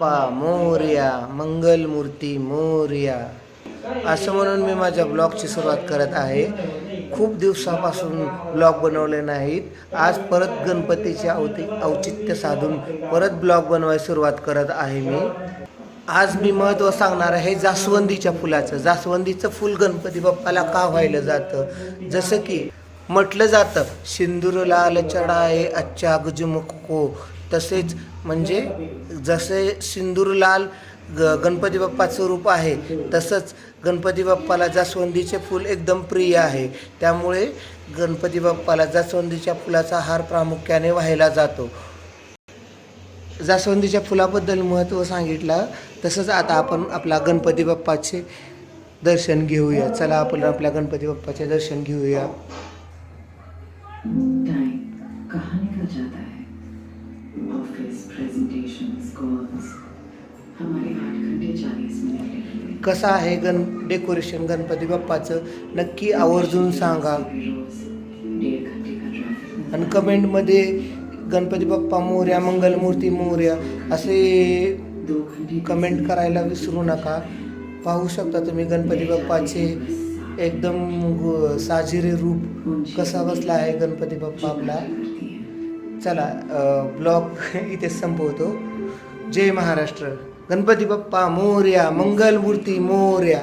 बाप्पा मोर्या मंगलमूर्ती मोर्या. असं म्हणून मी माझ्या ब्लॉगची सुरुवात करत आहे. खूप दिवसापासून ब्लॉग बनवले नाहीत. आज परत गणपतीचे अवती औचित्य साधून परत ब्लॉग बनवायला सुरुवात करत आहे मी. आज मी महत्त्व सांगणार आहे जास्वंदीच्या फुलाचं. जास्वंदीचं फुल गणपती बाप्पाला का व्हायलं जातं? जसं की म्हटलं जातं. सिंदूर लाल चढाये अच्छा गुजमुको तसेच म्हणजे जसे सिंदूर लाल ग गणपती बाप्पाचं रूप आहे तसंच गणपती बाप्पाला जास्वंदीचे फूल एकदम प्रिय आहे. त्यामुळे गणपती बाप्पाला जास्वंदीच्या फुलाचा हार प्रामुख्याने व्हायला जातो. जास्वंदीच्या फुलाबद्दल महत्त्व सांगितलं तसंच आता आपण आपला गणपती बाप्पाचे दर्शन घेऊया. चला आपण आपल्या गणपती बाप्पाचे दर्शन घेऊया. टाइम कहाँ निकल जाता है। ऑफिस प्रेजेंटेशंस कॉल्स हमारे आठ घंटे चालीस मिनट कसं आहे गण डेकोरेशन गणपती बाप्पाचं? नक्की आवर्जून सांगा. आणि कमेंटमध्ये गणपती बाप्पा मोर्या मंगलमूर्ती मोर्या असे कमेंट करायला विसरू नका. पाहू शकता तुम्ही गणपती बाप्पाचे एकदम साजिरे रूप कसा बसला आहे गणपती बाप्पा आपला? चला ब्लॉग इथे संपवतो. जय महाराष्ट्र. गणपती बाप्पा मोर्या मंगलमूर्ती मोर्या.